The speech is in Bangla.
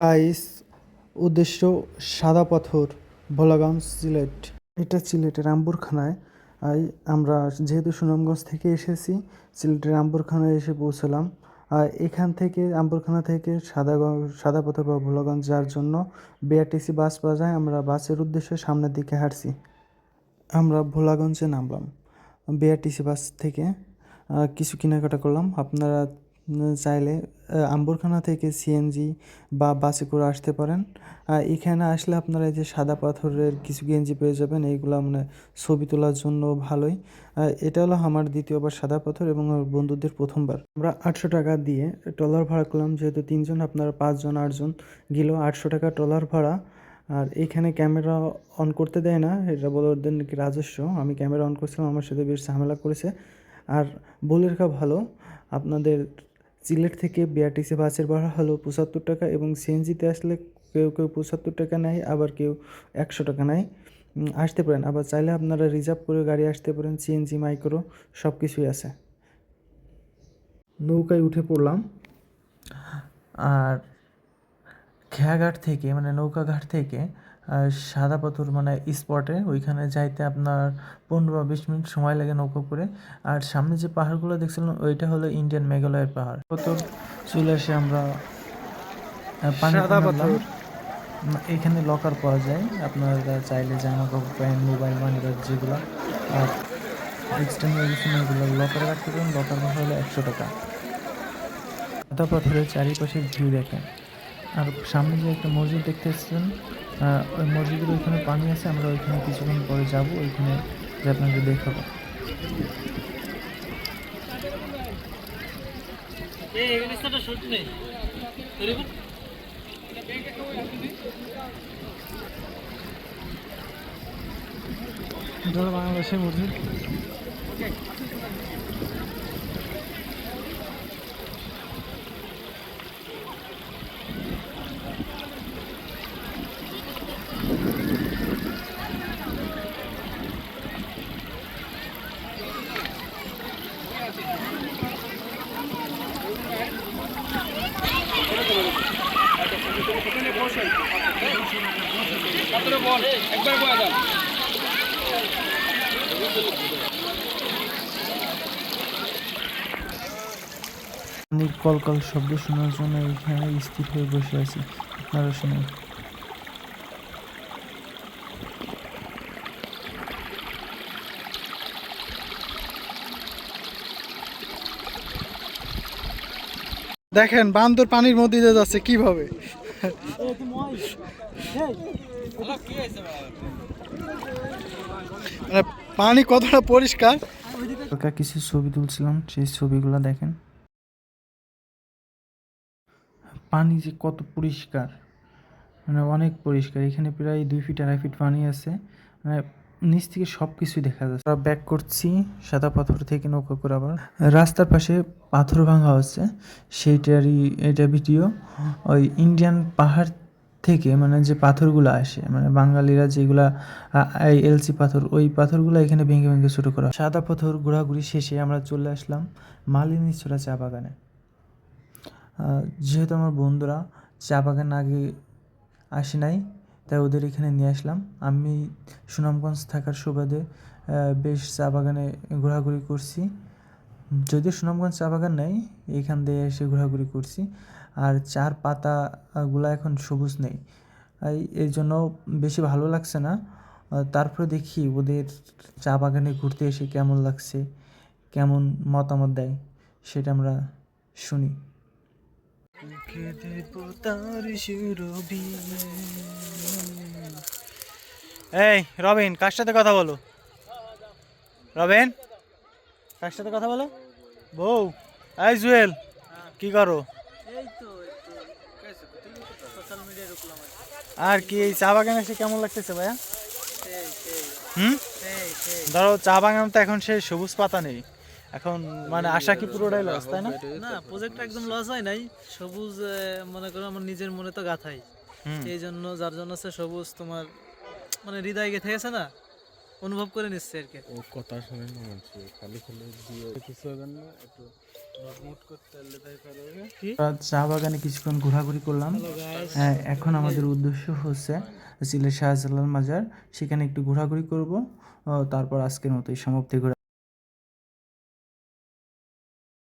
আইস উদ্দেশ্য সাদা পাথর ভোলাগঞ্জ সিলেট। এটা সিলেটের আম্বুরখানায়। আই, আমরা যেহেতু সুনামগঞ্জ থেকে এসেছি, সিলেটের আম্বুরখানায় এসে পৌঁছলাম। আর এখান থেকে আম্বুরখানা থেকে সাদা সাদা পাথর বা ভোলাগঞ্জ যাওয়ার জন্য বিআরটিসি বাস পাওয়া যায় আমরা বাসের উদ্দেশ্যে সামনের দিকে হাঁটছি। আমরা ভোলাগঞ্জে নামলাম। বিআরটিসি বাস থেকে কিছু কেনাকাটা করলাম। আপনারা চাইলে আম্বরখানা থেকে সিএনজি বা বাসে করে আসতে পারেন। এখানে আসলে আপনারা এই যে সাদা পাথরের কিছু গেঞ্জি পেয়ে যাবেন, এইগুলো মানে ছবি তোলার জন্য ভালোই। এটা হলো আমার দ্বিতীয়বার সাদা পাথর এবং আমার বন্ধুদের প্রথমবার। আমরা আটশো টাকা দিয়ে ট্রলার ভাড়া করলাম, যেহেতু তিনজন, আপনারা পাঁচজন, আটজন গেল আটশো টাকা ট্রলার ভাড়া। আর এখানে ক্যামেরা অন করতে দেয় না, এটা বলে ওদের নাকি রাজস্ব। আমি ক্যামেরা অন করছিলাম, আমার সাথে বেশ ঝামেলা করেছে। আর বলে রাখা ভালো, আপনাদের সিলেট থেকে বিআরটিসি বাসের ভাড়া হলো পঁচাত্তর টাকা এবং সিএনজিতে আসলে কেউ কেউ পঁচাত্তর টাকা নেয়, আবার কেউ একশো টাকা নেয়। আসতে পারেন, আবার চাইলে আপনারা রিজার্ভ করে গাড়ি আসতে পারেন, সিএনজি, মাইক্রো সব কিছুই আছে। নৌকায় উঠে পড়লাম। আর খেয়াঘাট থেকে মানে নৌকাঘাট থেকে সাদা পাথর মানে স্পটে ওইখানে যাইতে আপনার পনেরো বা বিশ মিনিট সময় লাগে নৌকা করে। আর সামনে যে পাহাড়গুলো দেখছিলাম ওইটা হলো ইন্ডিয়ান মেঘালয়ের পাহাড়। পাথর চলে আসে আমরা পানি এখানে লকার পাওয়া যায়। আপনারা চাইলে জামা কাপড় প্যান্ট মোবাইল মানি ব্যাগ যেগুলো। আর এগুলো লকারে রাখতে পারেন। লকার হলো একশো টাকা। সাদা পাথরের চারিপাশের ভিউ দেখেন। আর সামনে যে একটা মসজিদ দেখতে এসেছেন আহ, ওই মসজিদের ওইখানে পানি আছে আমরা ওইখানে কিছুক্ষণ পরে যাব ওইখানে যে আপনাকে দেখাবো। বাংলাদেশের মসজিদ। পানির কলকল শব্দ শোনার জন্য এখানে স্থির হয়ে বসে আছি। আপনারা শুনুন। দেখেন বান্দর পানির মধ্যে দিয়ে যাচ্ছে কীভাবে? পানি কতটা পরিষ্কার? কিছু ছবি তুলছিলাম, সেই ছবিগুলো দেখেন। পানি যে কত পরিষ্কার মানে অনেক পরিষ্কার। এখানে প্রায় দুই ফিট, আড়াই ফিট পানি আছে। মানে নিচ থেকে সব কিছুই দেখা যাচ্ছে। আমরা ব্যাক করছি, সাদা পাথর থেকে নৌকা করে আবার। রাস্তার পাশে পাথর ভাঙা হচ্ছে, সেইটারই, এটা ভিডিও। ওই ইন্ডিয়ান পাহাড় থেকে মানে যে পাথরগুলো আসে মানে বাঙালিরা যেগুলা এই এলসি পাথর, ওই পাথরগুলো এখানে ভেঙে ভেঙে ছোটো করা সাদা পাথর ঘোরাঘুরি শেষে আমরা চলে আসলাম মালিনী ছোড়া চা বাগানে। যেহেতু আমার বন্ধুরা চা বাগান আগে আসে নাই, তাই ওদের এখানে নিয়ে আসলাম। আমি সুনামগঞ্জ থাকার সুবাদে বেশ চা বাগানে ঘোরাঘুরি করছি। যদিও সুনামগঞ্জ চা বাগান নেই, এখান দিয়ে এসে ঘোরাঘুরি করছি। আর চার পাতাগুলো এখন সবুজ নেই। এই জন্য বেশি ভালো লাগছে না। তারপরে দেখি ওদের চা বাগানে ঘুরতে এসে কেমন লাগছে, কেমন মতামত দেয়, সেটা আমরা শুনি। এই, রবিন, কার সাথে কথা বলো? রবিন? কার সাথে কথা বলো? বউ। এই জুয়েল কি করো? আর কি এই চা বাগান এসে কেমন লাগতেছে ভাইয়া? হুম? ধরো চা বাগান তো এখন সে সবুজ পাতা নেই। এখন মানে আশা কি পুরোটাই লস তাই না? না প্রজেক্ট একদম লস হয় নাই। সবুজ মনে করো আমার নিজের মনে তো গাথাই হুম। এই জন্য যার জন্য সবুজ তোমার মানে হৃদয় গেথে গেছে না অনুভব করে নিচ্ছে আর কি। ও কথা শুনে না মানুষ খালি খালি দিয়ে কিছু হবে না একটু চা বাগানে কিছুক্ষণ ঘোরাঘুরি করলাম। হ্যাঁ, এখন আমাদের উদ্দেশ্য হচ্ছে সিলেট শাহজালাল মাজার সেখানে একটু ঘোরাঘুরি করব। তারপর আজকের মতো এই সমাপ্তি করে